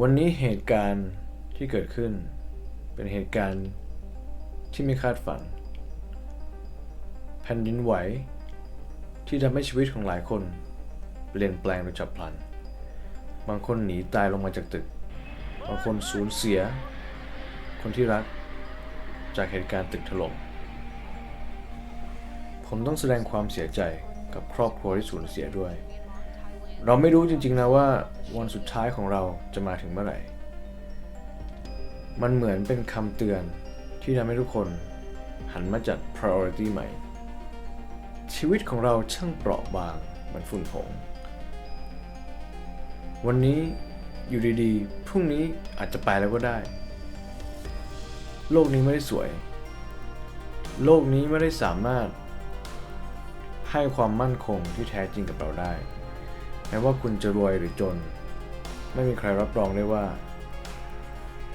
วันนี้เหตุการณ์ที่เกิดขึ้น เป็นเหตุการณ์ที่ไม่คาดฝัน แผ่นดินไหว ที่ทำให้ชีวิตของหลายคน เปลี่ยนแปลงโดยฉับพลัน บางคนหนีตายลงมาจากตึก บางคนสูญเสีย คนที่รัก จากเหตุการณ์ตึกถล่ม ผมต้องแสดงความเสียใจกับครอบครัวที่สูญเสียด้วย เราไม่รู้จริงๆนะว่าวันสุดท้ายของเราจะมาถึงเมื่อไหร่ มันเหมือนเป็นคำเตือนที่ทำให้ทุกคนหันมาจัด priority ใหม่ ชีวิตของเราช่างเปราะบางเหมือนฝุ่นผง วันนี้อยู่ดีๆ พรุ่งนี้อาจจะไปแล้วก็ได้ โลกนี้ไม่ได้สวย โลกนี้ไม่ได้สามารถให้ความมั่นคงที่แท้จริงกับเราได้ แม้ว่าคุณจะรวยหรือจน ไม่มีใครรับรองได้ว่า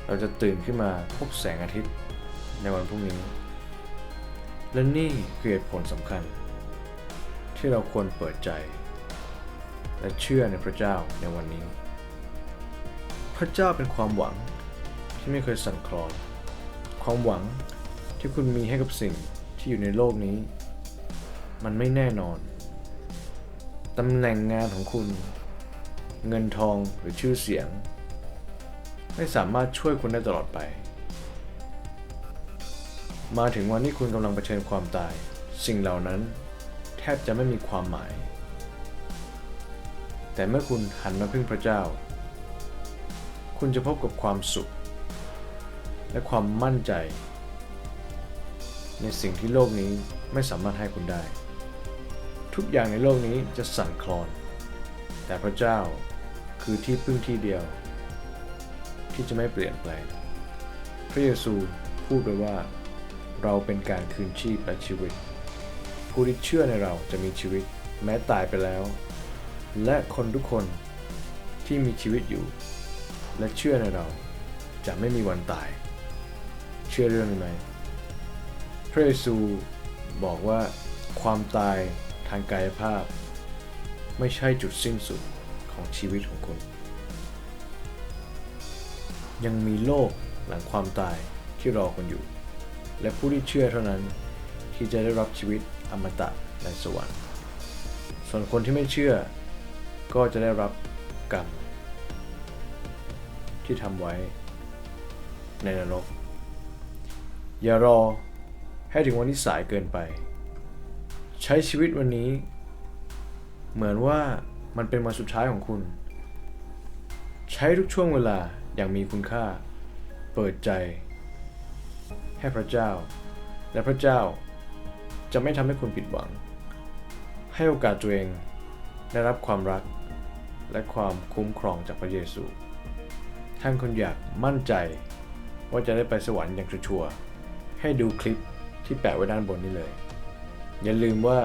เราจะตื่นขึ้นมาพบแสงอาทิตย์ในวันพรุ่งนี้ และนี่คือเหตุผลสำคัญ ที่เราควรเปิดใจ และเชื่อในพระเจ้าในวันนี้ พระเจ้าเป็นความหวังที่ไม่เคยสั่นคลอน ความหวังที่คุณมีให้กับสิ่งที่อยู่ในโลกนี้ มันไม่แน่นอน ตำแหน่งงานของคุณ เงินทองหรือชื่อเสียง ไม่สามารถช่วยคุณได้ตลอดไป มาถึงวันที่คุณกำลังเผชิญความตาย สิ่งเหล่านั้น แทบจะไม่มีความหมาย แต่เมื่อคุณหันมาพึ่งพระเจ้า คุณจะพบกับความสุข และความมั่นใจ ในสิ่งที่โลกนี้ไม่สามารถให้คุณได้ ทุกอย่างในโลกนี้จะสั่นคลอน แต่พระเจ้าคือที่พึ่งที่เดียว ที่จะไม่เปลี่ยนแปลง พระเยซูพูดไว้ว่า เราเป็นการคืนชีพและชีวิต ผู้ที่เชื่อในเราจะมีชีวิต แม้ตายไปแล้ว และคนทุกคนที่มีชีวิตอยู่ และเชื่อในเราจะไม่มีวันตาย เชื่อเรื่องนี้ไหมพระเยซูบอกว่าความตาย ทางกายภาพ ไม่ใช่จุดสิ้นสุดของชีวิตของคุณ ยังมีโลกหลังความตายที่รอคุณอยู่ และผู้ที่เชื่อเท่านั้นที่จะได้รับชีวิตอมตะในสวรรค์ ส่วนคนที่ไม่เชื่อ ก็จะได้รับกรรม ที่ทำไว้ในนรก อย่ารอให้ถึงวันที่สายเกินไป ใช้ชีวิตวันนี้ เหมือนว่ามันเป็นวันสุดท้ายของคุณ ใช้ทุกช่วงเวลาอย่างมีคุณค่า เปิดใจ ให้พระเจ้า และพระเจ้าจะไม่ทำให้คุณผิดหวัง ให้โอกาสตัวเองได้รับความรัก และความคุ้มครองจากพระเยซู ท่านคุณอยากมั่นใจว่าจะได้ไปสวรรค์อย่างชัวร์ให้ดูคลิปที่แปะไว้ด้านบนนี้เลย อย่าลืมว่า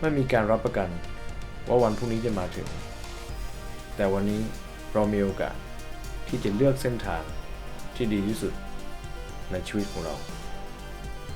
ไม่มีการรับประกันว่าวันพรุ่งนี้จะมาถึง แต่วันนี้เรามีโอกาสที่จะเลือกเส้นทางที่ดีที่สุดในชีวิตของเรา